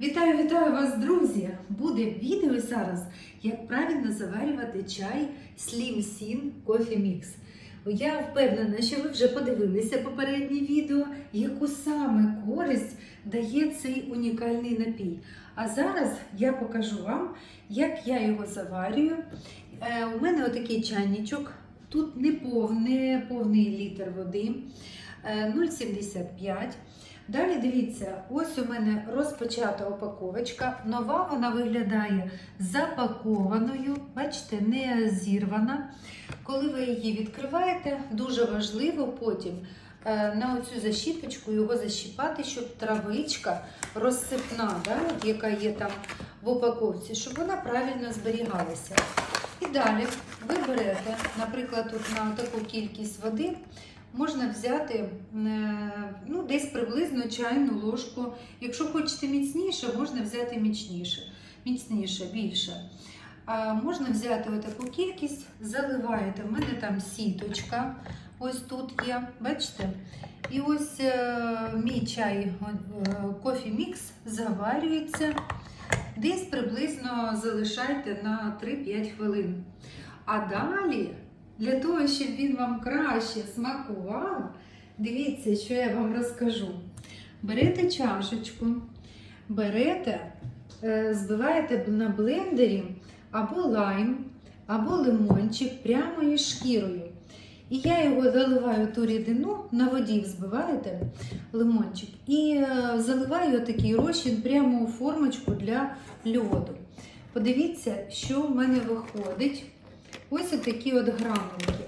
Вітаю, вітаю вас, друзі! Буде відео зараз, як правильно заварювати чай Slim Sin Coffee Mix. Я впевнена, що ви вже подивилися попереднє відео, яку саме користь дає цей унікальний напій. А зараз я покажу вам, як я його заварюю. Е, у мене отакий чайничок, тут не повний, повний літр води, 0,75. Далі дивіться, ось у мене розпочата упаковочка. Нова вона виглядає запакованою, бачите, не зірвана. Коли ви її відкриваєте, дуже важливо потім е, на оцю защіпочку його защіпати, щоб травичка розсипна, да, яка є там в упаковці, щоб вона правильно зберігалася. І далі ви берете, наприклад, на таку кількість води можна взяти е, ну, десь приблизно чайну ложку. Якщо хочете міцніше, можна взяти міцніше, міцніше, більше. А можна взяти отаку кількість, заливаєте. У мене там сіточка, ось тут є, бачите? І ось е, мій чай кофі мікс заварюється. Десь приблизно залишайте на 3-5 хвилин. А далі, для того, щоб він вам краще смакував, дивіться, що я вам розкажу. Берете чашечку, берете, е, збиваєте на блендері або лайм, або лимончик прямо із шкірою. І я його заливаю ту рідину, на воді взбиваєте лимончик, і е, заливаю такий розчин прямо у формочку для льоду. Подивіться, що в мене виходить. Ось такі от гранулки.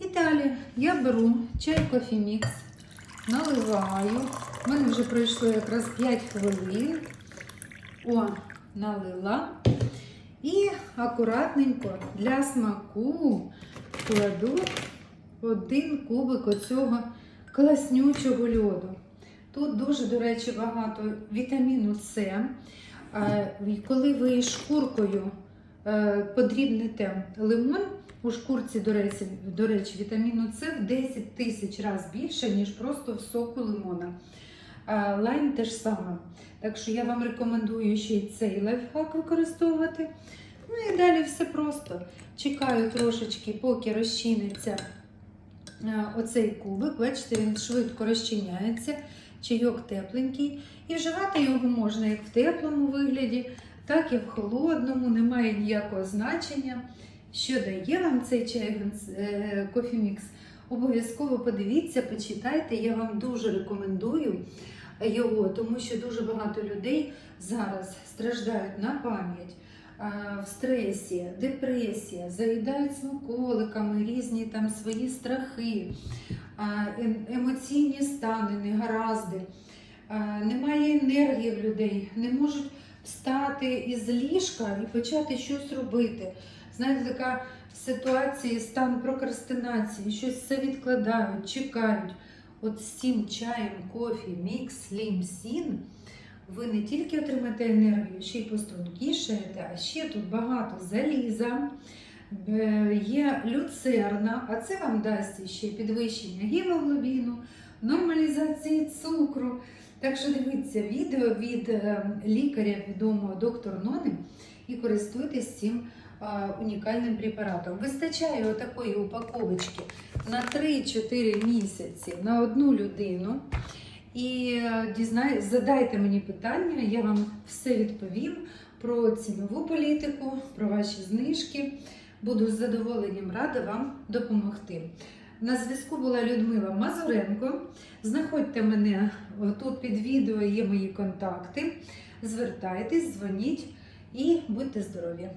І далі я беру чай кофі мікс, наливаю. У мене вже пройшло якраз 5 хвилин. О, налила. І акуратненько для смаку кладу один кубик оцього класнючого льоду. Тут дуже, до речі, багато вітаміну С. Коли ви шкуркою подрібните лимон, у шкурці, до речі, до речі, вітаміну С в 10 тисяч разів більше, ніж просто в соку лимона. Е, Лайм теж саме. Так що я вам рекомендую ще й цей лайфхак використовувати. Ну і далі все просто. Чекаю трошечки, поки розчиниться е, оцей кубик. Бачите, він швидко розчиняється, чайок тепленький. І вживати його можна як в теплому вигляді, так і в холодному, немає ніякого значення. Що дає вам цей чай е, кофімікс? Обов'язково подивіться, почитайте. Я вам дуже рекомендую його, тому що дуже багато людей зараз страждають на пам'ять. В стресі, депресія, заїдають смаколиками, різні там свої страхи, е- емоційні стани, негаразди. Немає енергії в людей, не можуть встати із ліжка і почати щось робити. Знаєте, така ситуація, стан прокрастинації, щось все відкладають, чекають. От з цим чаєм, кофі, мікс, лім, сін, ви не тільки отримаєте енергію, ще й пострункішаєте, а ще тут багато заліза, е, є люцерна, а це вам дасть ще підвищення гемоглобіну, нормалізації цукру. Так що дивіться відео від е, лікаря відомого доктор Нони і користуйтесь цим е, унікальним препаратом. Вистачає отакої упаковочки на 3-4 місяці на одну людину. І е, дізнай, задайте мені питання, я вам все відповім про цінову політику, про ваші знижки. Буду з задоволенням рада вам допомогти. На зв'язку була Людмила Мазуренко. Знаходьте мене тут під відео є мої контакти. Звертайтесь, дзвоніть і будьте здорові!